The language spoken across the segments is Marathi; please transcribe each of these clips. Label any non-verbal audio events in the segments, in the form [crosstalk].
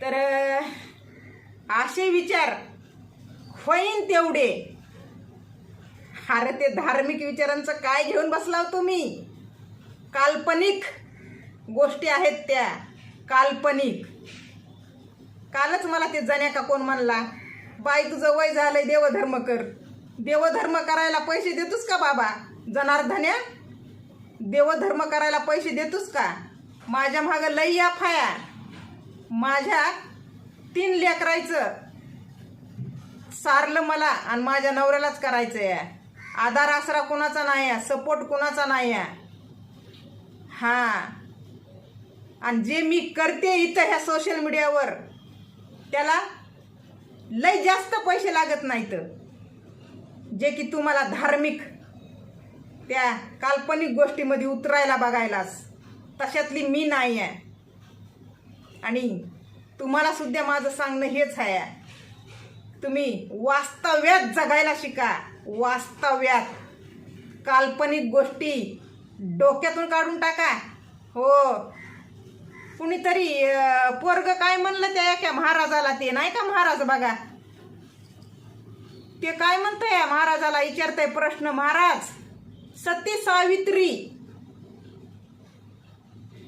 तर असे विचार होईन तेवढे. अरे ते धार्मिक विचारांचं काय घेऊन बसला तुम्ही? काल्पनिक गोष्टी आहेत त्या. काल्पनिक. कालच मला ते जण्या का कोण म्हणला बाई तुझं वय झालंय देवधर्म कर. देवधर्म करायला पैसे देतोस का बाबा? जनार्धन्या देवधर्म करायला पैसे देतोस का? माझ्या मागं लई या फाया माझ्या तीन लेकरायचं. सारलं मला आणि माझ्या नवऱ्यालाच करायचं आहे आधार आसरा कुणाचा नाही आहे सपोर्ट कुणाचा नाही आहे हां. आणि जे मी करते इथं ह्या सोशल मीडियावर त्याला लय जास्त पैसे लागत नाहीत. जे की तुम्हाला धार्मिक त्या काल्पनिक गोष्टीमध्ये उतरायला बघायलाच. तशातली मी नाही आहे आणि तुम्हाला सुद्धा माझं सांगणं हेच आहे. तुम्ही वास्तव्यात जगायला शिका. वास्तव्यात. काल्पनिक गोष्टी डोक्यातून काढून टाका. हो. कुणीतरी पोरग काय म्हणलं त्या एका महाराजाला ते? नाही का महाराज बघा? ते काय म्हणतंय? या महाराजाला विचारतंय प्रश्न महाराज सती सावित्री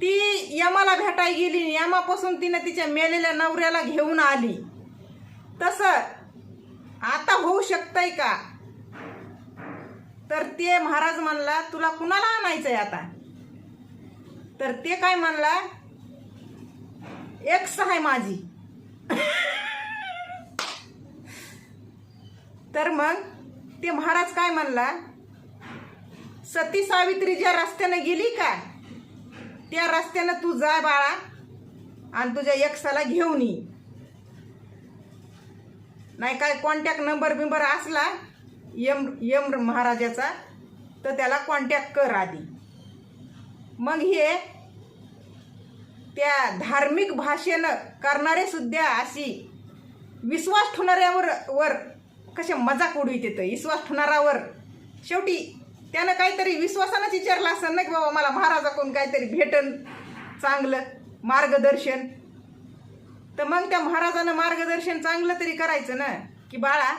ती यमाला भेटाय गेली यमापासून तिने तिच्या मेलेल्या नवऱ्याला घेऊन आली. तसं आता होऊ शकतंय का? तर ते महाराज म्हणला तुला कुणाला आणायचंय आता? तर ते काय म्हणला एक आहे माझी. तर मग ते महाराज काय म्हणला सती सावित्री ज्या रस्त्यानं गेली का त्या रस्त्यानं तू जा बाळा. आणि तुझ्या एकसाला घेऊन ये. नाही काय कॉन्टॅक्ट नंबर बिंबर असला यम यम महाराजाचा तर त्याला कॉन्टॅक्ट कर आधी. मग हे त्या धार्मिक भाषेनं करणारे सुद्धा अशी विश्वास ठेवणाऱ्यावर वर कसे मजाक उडवीत येतं? विश्वास ठेवणारावर. शेवटी त्यानं काहीतरी विश्वासानंच विचारलं असं नाही की बाबा मला महाराजाकडून काहीतरी भेटन चांगलं मार्गदर्शन. तर मग त्या महाराजानं मार्गदर्शन चांगलं तरी करायचं ना. की बाळा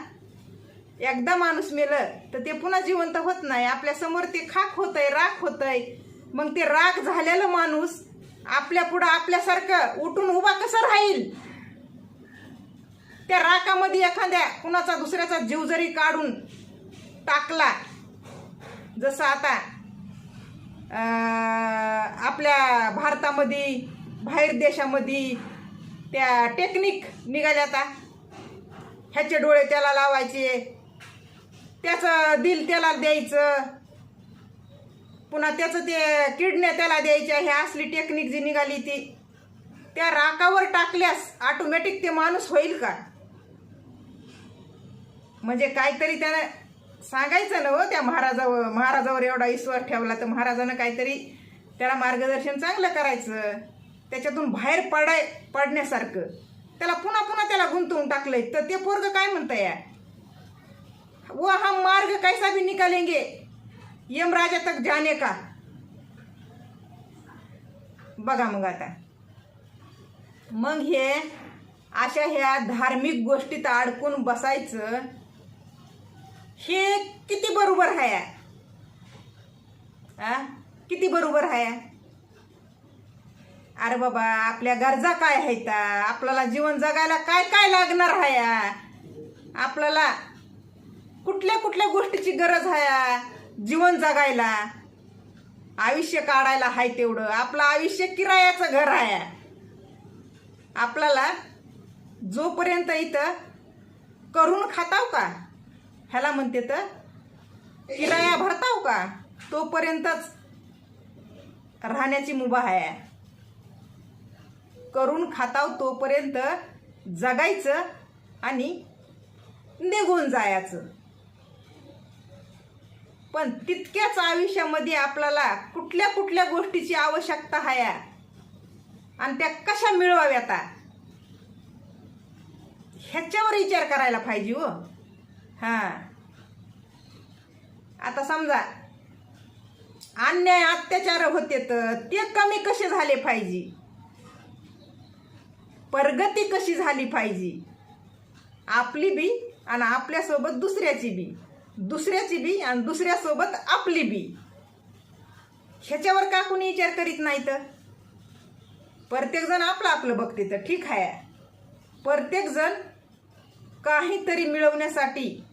एकदा माणूस मेलं तर ते पुन्हा जिवंत होत नाही. आपल्यासमोर ते खाक होतंय राख होतंय. मग ते राख झालेलं माणूस आपल्या पुढं आपल्यासारखं उठून उभा कसं राहील? त्या राखामध्ये एखाद्या कुणाचा दुसऱ्याचा जीव जरी काढून टाकला जसं आता आपल्या भारतामध्ये बाहेर देशामध्ये त्या टेक्निक निघाल्या आता. ह्याचे डोळे त्याला लावायचे त्याचं दिल त्याला द्यायचं पुन्हा त्याचं ते किडण्या त्याला द्यायच्या ह्या असली टेक्निक जी निघाली ती त्या राकावर टाकल्यास ऑटोमॅटिक ते माणूस होईल का? म्हणजे काहीतरी त्यानं सांगायचं ना हो त्या महाराजावर महाराजावर एवढा विश्वास ठेवला तर महाराजानं काहीतरी त्याला मार्गदर्शन चांगलं करायचं. त्याच्यातून बाहेर पडाय पडण्यासारखं. त्याला पुन्हा पुन्हा त्याला गुंतवून टाकलंय. तर ते पोरग काय म्हणताय या? हा मार्ग कैसा भी निकालेंगे? यमराजा तक जाने का? बघा मग आता. मग हे अशा ह्या धार्मिक गोष्टीत अडकून बसायचं. हे किती बरोबर आहे? आ? किती बरोबर आहे? अरे बाबा आपल्या गरजा काय आहेत? आपल्याला जीवन जगायला काय काय लागणार आहे? आपल्याला कुठल्या कुठल्या गोष्टीची गरज आहे? जीवन जगायला. आयुष्य काढायला हाय तेवढं. आपलं आयुष्य किरायाचं घर आहे. आपल्याला जोपर्यंत इथं करून खाताव का? ह्याला म्हणते तर किराया भरताव का? तोपर्यंतच राहण्याची मुभा आहे. करून खाताव तोपर्यंत जगायचं आणि निघून जायचं. पण तितक्याच आयुष्यामध्ये आपल्याला कुठल्या कुठल्या गोष्टीची आवश्यकता आहे? आणि त्या कशा मिळवाव्यात? ह्याच्यावर विचार करायला पाहिजे हो. हां. आता समजा अन्याय अत्याचार होते तर ते कमी कसे झाले पाहिजे? प्रगती कशी झाली पाहिजे? आपली बी आणि आपल्यासोबत दुसऱ्याची बी. दुसऱ्याची बी आणि दुसऱ्यासोबत आपली बी. ह्याच्यावर का कुणी विचार करीत नाही तर प्रत्येकजण आपलं आपलं बघते तर ठीक आहे. प्रत्येकजण काहीतरी मिळवण्यासाठी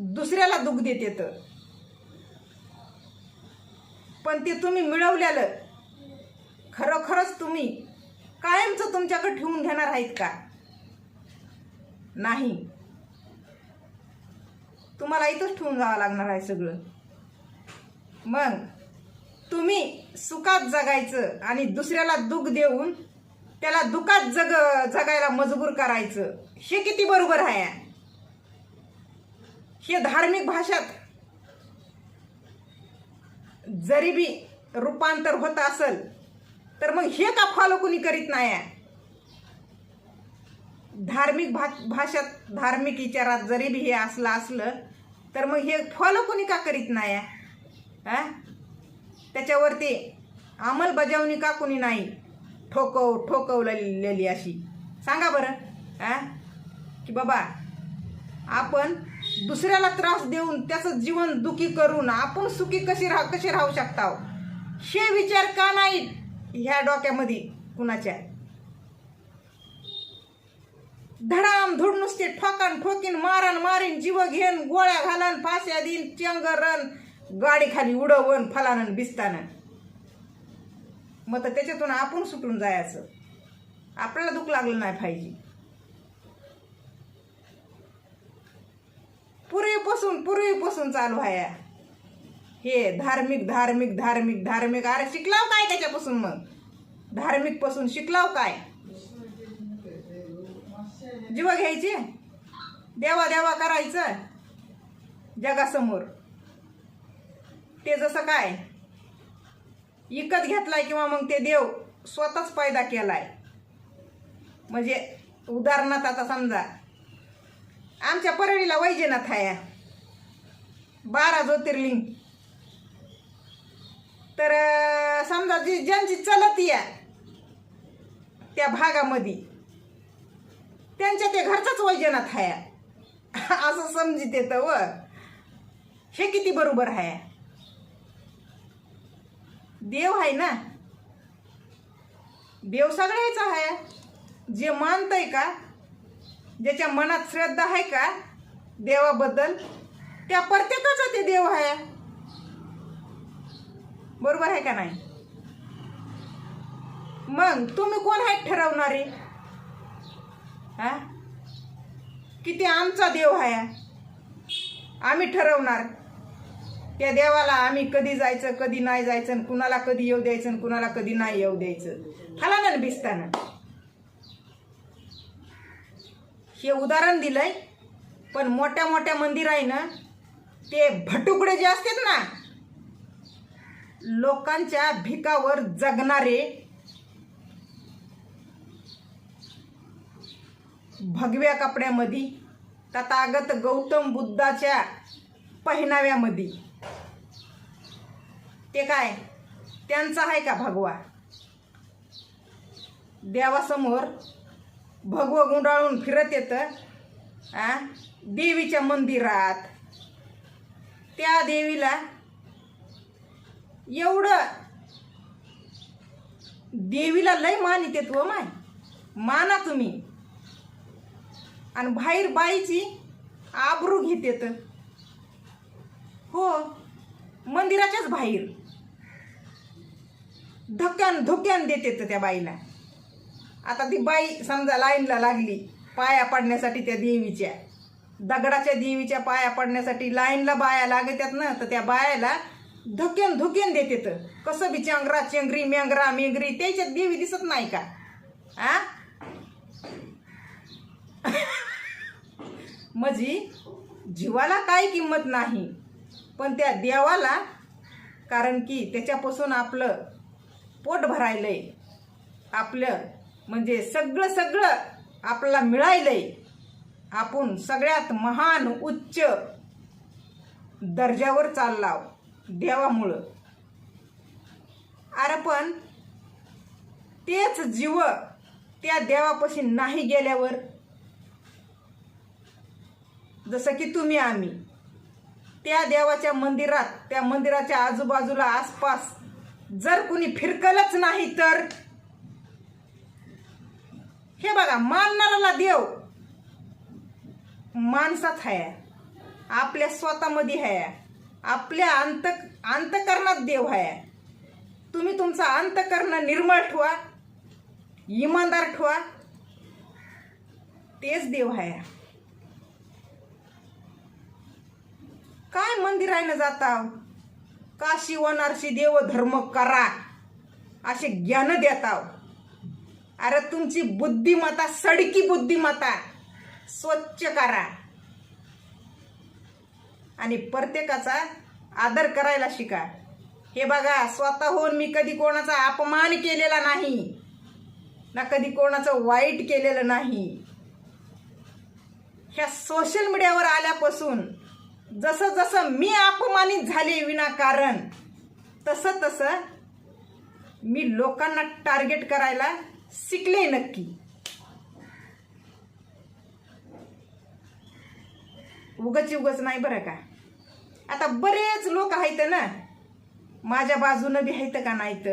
दुसऱ्याला दुःख देते तर पण ते तुम्ही मिळवलेलं खरोखरच तुम्ही कायमचं तुमच्याकडे ठेवून घेणार आहेत का? नाही. तुम्हाला इथंच ठेवून जावं लागणार आहे सगळं. मग तुम्ही सुखात जगायचं आणि दुसऱ्याला दुःख देऊन त्याला दुखात जग जगायला मजबूर करायचं हे किती बरोबर आहे? हे धार्मिक भाषात जरी बी रूपांतर होत असेल तर मग हे का फॉलो कुणी करीत नाही आहे धार्मिक भा भाषात धार्मिक विचारात जरी बी हे असलं असलं तर मग हे फॉलो कोणी का करीत नाही आहे त्याच्यावरती अंमलबजावणी का कोणी नाही? ठोकव ठोकवलेली अशी. सांगा बरं. आ की बाबा आपण दुसऱ्याला त्रास देऊन त्याचं जीवन दुखी करून आपण सुखी कशी राह कसे राहू शकता हे विचार का नाहीत ह्या डोक्यामध्ये कुणाच्या? धडाम धुड नुसते ठोकान ठोकीन मारन मारीन जीव घेन गोळ्या घालन फास्या देईन चंगरन गाडी खाली उडवण फलानन बिस्तानं. मग तर त्याच्यातून आपण सुटून जायचं. आपल्याला दुःख लागलं नाही पाहिजे. पूर्वीपासून पूर्वीपासून चालू आहे. हे धार्मिक धार्मिक धार्मिक धार्मिक. अरे शिकलाव काय त्याच्यापासून मग? धार्मिकपासून शिकलाव काय? जीव घ्यायचे? देवा देवा करायचं? जगासमोर. ते जसं काय? विकत घेतलाय किंवा मग ते देव स्वतःच पैदा केलाय. म्हणजे उदाहरणार्थ आता समजा आमच्या परळीला वैजनाथ आहे बारा ज्योतिर्लिंग. तर समजा जी ज्यांची चलत या त्या भागामध्ये त्यांच्या ते घरचाच वैजनाथ हाया [laughs] असं समजित येतं व. हे किती बरोबर आहे देव आहे ना. देव सगळ्याचा आहे जे मानतंय का ज्याच्या मनात श्रद्धा आहे का देवाबद्दल त्या प्रत्येकाचा ते देव आहे. बरोबर आहे का नाही? मग तुम्ही कोण आहेत ठरवणारे? हा? किती आमचा देव आहे? आम्ही ठरवणार. त्या देवाला आम्ही कधी जायचं कधी नाही जायचं आणि कुणाला कधी येऊ द्यायचं आणि कुणाला कधी नाही येऊ द्यायचं. खाला ना भिजताना हे उदाहरण दिलंय पण मोठ्या मोठ्या मंदिर आहे ना ते भटुकडे जे असतात ना लोकांच्या भिकावर जगणारे भगव्या कपड्यामध्ये तथागत गौतम बुद्धाच्या पहिनाव्यामध्ये ते काय? त्यांचा आहे का भगवा? देवासमोर भगवं गुंडाळून फिरत येतं आ? देवीच्या मंदिरात. त्या देवीला एवढं देवीला लय मान येते व हो माय. माना तुम्ही. आणि बाहेर बाईची आबरू घेते तर हो मंदिराच्याच बाहेर. धक्क्यान धोक्यान देते त्या बाईला. आता ती बाई समजा लाईनला लागली पाया पडण्यासाठी त्या देवीच्या. दगडाच्या देवीच्या पाया पडण्यासाठी लाईनला बाया लागत्यात ना तर त्या बायाला धोक्यान धुकेन देते तर. कसं बी चंगरा चेंगरी मेंगरा मेंगरी त्याच्यात देवी दिसत नाही का? आ? [laughs] म्हणजे जीवाला काही किंमत नाही पण त्या देवाला कारण की त्याच्यापासून आपलं पोट भरायलंय. आपलं म्हणजे सगळं सगळं आपल्याला मिळायलंय. आपण सगळ्यात महान उच्च दर्जावर चाललाव देवामुळं. अरे पण तेच जीव त्या देवापाशी नाही गेल्यावर. जसं की तुम्ही आम्ही. त्या देवाच्या मंदिरात त्या मंदिराच्या आजूबाजूला आसपास जर कुणी फिरकलच नाही तर हे बघा मानणाराला देव. माणसात आहे आपल्या स्वतःमध्ये आहे आपल्या अंत अंतकरणात देव आहे तुम्ही तुमचा अंतकरण निर्मळ ठेवा. इमानदार ठेवा. तेच देव आहे काय मंदिरानं जाता? काशी वनारशी देव धर्म करा. असे ज्ञान देताव अरे तुमची बुद्धिमत्ता सडकी बुद्धिमत्ता. स्वच्छ करा. आणि प्रत्येकाचा आदर करायला शिका. हे बघा स्वतःहून मी कधी कोणाचा अपमान केलेला नाही ना कधी कोणाचं वाईट केलेलं नाही. ह्या सोशल मीडियावर आल्यापासून जसं जसं मी अपमानित झाले विनाकारण तसं तसं मी लोकांना टार्गेट करायला शिकले नक्की. उगच उगच नाही बरं का? आता बरेच लोक आहेत ना माझ्या बाजूनं बी आहेत का नाहीत?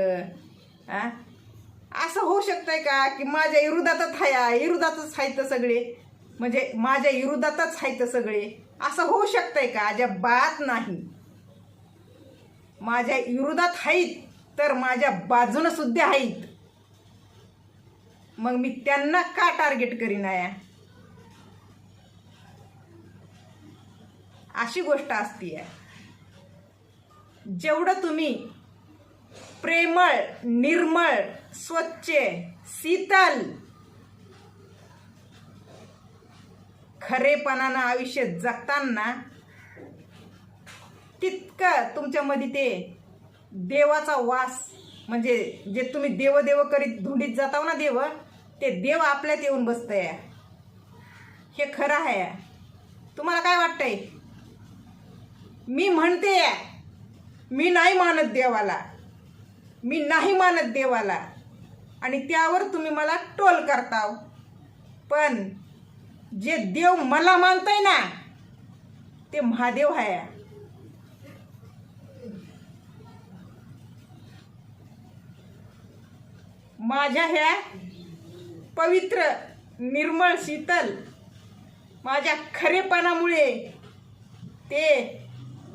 असं होऊ शकतंय का की माझ्या विरोधातच हाय विरोधातच आहेत सगळे? म्हणजे माझ्या विरोधातच आहेत सगळे? असं होऊ शकतंय का? अजिबात नाही. माझ्या विरोधात आहेत तर माझ्या बाजूनं सुद्धा आहेत मग मी त्यांना का टार्गेट करीन आया? अशी गोष्ट असते जेवढं तुम्ही प्रेमळ निर्मळ स्वच्छ शीतल खरेपणानं आयुष्य जगताना तितकं तुमच्यामध्ये ते देवाचा वास म्हणजे जे तुम्ही देव देव करीत धुंडीत जाताव ना देव ते देव आपल्यात येऊन बसतंय. हे खरं आहे. तुम्हाला काय वाटतंय? मी म्हणते मी नाही मानत देवाला. मी नाही मानत देवाला. आणि त्यावर तुम्ही मला टोल करताव. पण जे देव मला मानतंय ना ते महादेव आहे. माझ्या ह्या पवित्र निर्मळ शीतल माझ्या खरेपणामुळे ते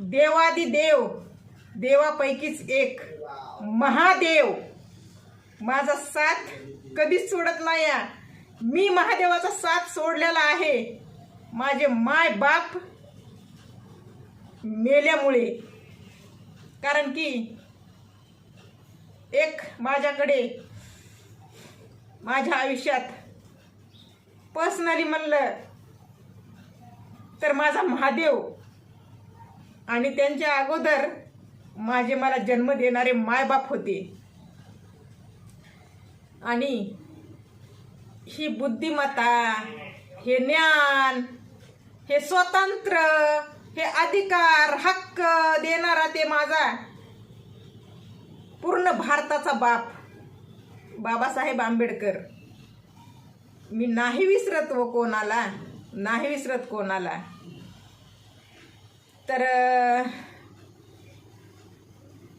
देवादी देव देवापैकीच एक महादेव माझा साथ कधीच सोडत नाही. मी महादेवाचा साथ सोडलेला आहे. माझे माय बाप मेल्यामुळे. कारण की एक माझ्याकडे माझ्या आयुष्यात पर्सनली म्हणलं तर माझा महादेव आणि त्यांच्या अगोदर माझे मला जन्म देणारे मायबाप होते. आणि ही बुद्धिमत्ता हे ज्ञान हे स्वतंत्र हे अधिकार हक्क देणारा ते माझा पूर्ण भारताचा बाप. बाबासाहेब आंबेडकर. मी नाही विसरत व कोणाला नाही विसरत कोणाला. तर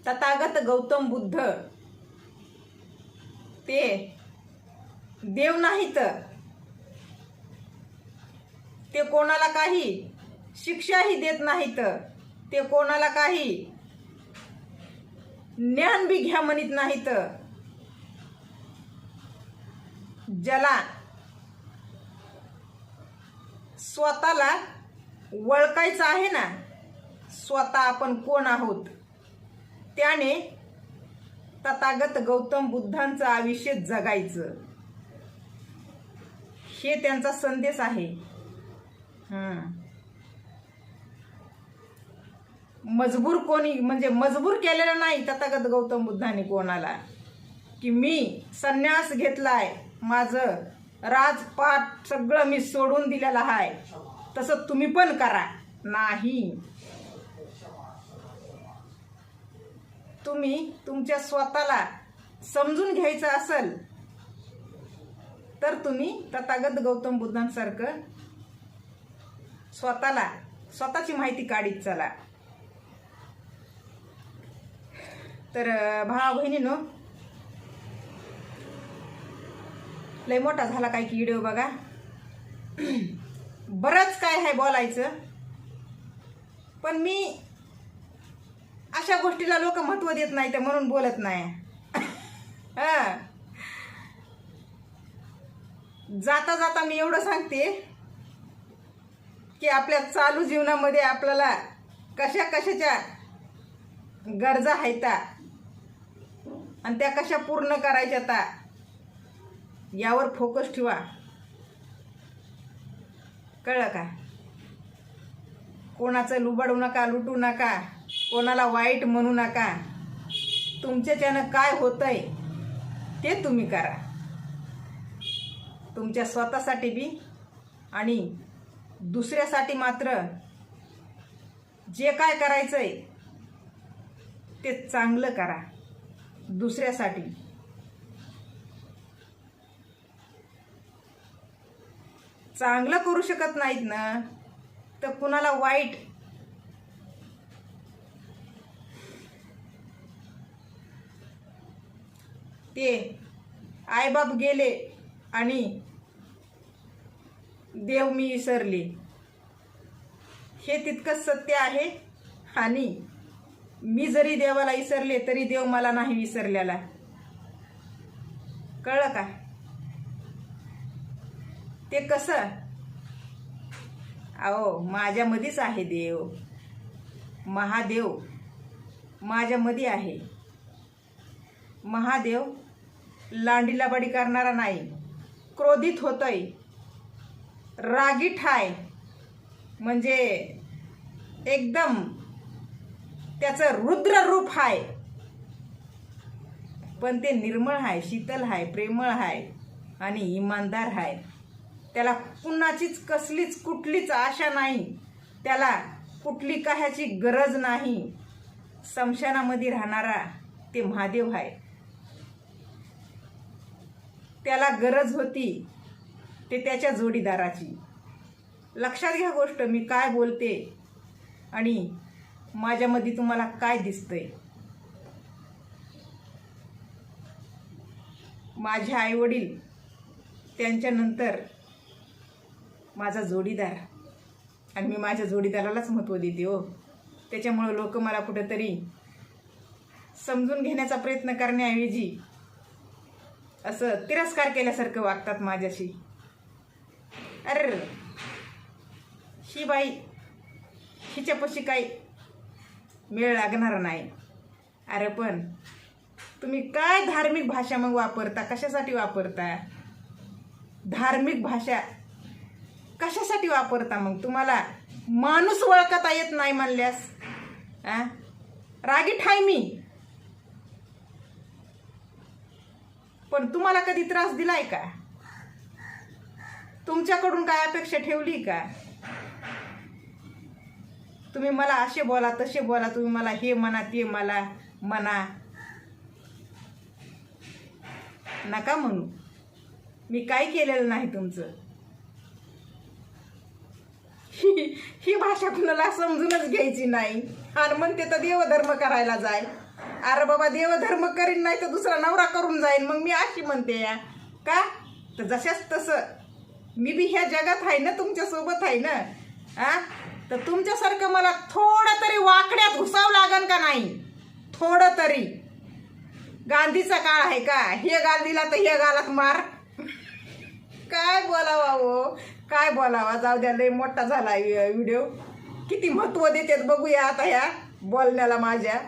तथागत गौतम बुद्ध ते देव नाहीत. ते कोणाला काही शिक्षाही देत नाहीत. ते कोणाला काही ज्ञान बी घ्या म्हणत नाहीत. ज्याला स्वतःला वळखायचं आहे ना स्वतः आपण कोण आहोत? त्याने तथागत गौतम बुद्धांचं आयुष्य जगायचं. हे त्यांचा संदेश आहे. मजबूर कोणी म्हणजे मजबूर केलेलं नाही तथागत गौतम बुद्धाने कोणाला. की मी संन्यास घेतलाय माझं राजपाट सगळं मी सोडून दिलेलं आहे. तसं तुम्ही पण करा. नाही. तुम्ही तुमच्या स्वतःला समजून घ्यायचं असेल तर तुम्ही तथागत गौतम बुद्धांसारखं स्वतःला स्वतःची माहिती काढीत चला. तर भावा बहिणीनो लय मोठा झाला काय की व्हिडिओ बघा. बरंच काय आहे बोलायचं. पण मी अशा गोष्टीला लोक महत्त्व देत नाही तर म्हणून बोलत नाही. हा. जाता जाता मी एवढं सांगते की आपल्या चालू जीवनामध्ये आपल्याला कशा कशाच्या गरजा आहेत आणि त्या कशा पूर्ण करायच्या ता यावर फोकस ठेवा. कळलं का? कोणाचं लुबाडू नका लुटू नका कोणाला वाईट म्हणू नका. तुमच्याच्यानं काय होतंय ते तुम्ही करा. तुमच्या स्वतःसाठी बी आणि दुसऱ्यासाठी मात्र जे काय करायचं आहे ते चांगलं करा. दुसऱ्यासाठी. चांगलं करू शकत नाहीत ना तर कुणाला वाईट? ते आईबाप गेले आणि देव मी विसरले. हे तितकंच सत्य आहे. आणि मी जरी देवाला विसरले तरी देव मला नाही विसरलेला. कळलं का? ते कसं? अहो माझ्यामध्येच आहे देव. महादेव माझ्यामध्ये आहे. महादेव लांडीलाबाडी करणारा नाही. क्रोधित होतोय. रागीट आहे म्हणजे एकदम त्याचं रुद्र रूप आहे पण ते निर्मळ आहे शीतल आहे प्रेमळ आहे आणि इमानदार आहे त्याला कुणाचीच कसलीच कुठलीच आशा नाही. त्याला कुठली काह्याची गरज नाही. समशानामध्ये राहणारा ते महादेव आहे. त्याला गरज होती ते त्याच्या जोडीदाराची. लक्षात घ्या गोष्ट मी काय बोलते आणि माझ्यामध्ये तुम्हाला काय दिसतंय. माझे आईवडील त्यांच्यानंतर माझा जोडीदार. आणि मी माझ्या जोडीदारालाच महत्त्व देते हो. त्याच्यामुळं लोक मला कुठंतरी समजून घेण्याचा प्रयत्न करण्याऐवजी असं तिरस्कार केल्यासारखं वागतात माझ्याशी. अरे ही बाई हिच्यापाशी काही मेळ लागणार नाही. अरे पण तुम्ही काय धार्मिक भाषा मग वापरता? कशासाठी वापरता? धार्मिक भाषा कशासाठी वापरता मग? तुम्हाला माणूस ओळखता येत नाही म्हणल्यास? आ? रागीट आहे मी. पण तुम्हाला कधी त्रास दिलाय का? तुमच्याकडून काय अपेक्षा ठेवली का? तुम्ही मला असे बोला तसे बोला तुम्ही मला हे म्हणा ते मला म्हणा. नका म्हणू. मी काय केलेलं नाही तुमचं? ही ही भाषा कुणाला समजूनच घ्यायची नाही. आणि म्हणते तर देवधर्म करायला जाय अरे बाबा देवधर्म करीन नाही तर दुसरा नवरा करून जाईन. मग मी अशी म्हणते या. का? तर जशाच तसं. मी बी ह्या जगात आहे ना तुमच्यासोबत आहे ना? आ? तर तुमच्यासारखं मला थोडं तरी वाकड्यात घुसावं लागन का नाही? थोडं तरी गांधीचा काळ आहे का? हे गांधीला तर हे गालात मार. काय बोलावा हो? काय बोलावा? जाऊ द्या लय मोठा झाला व्हिडिओ किती महत्त्व देतात बघूया आता ह्या बोलण्याला माझ्या.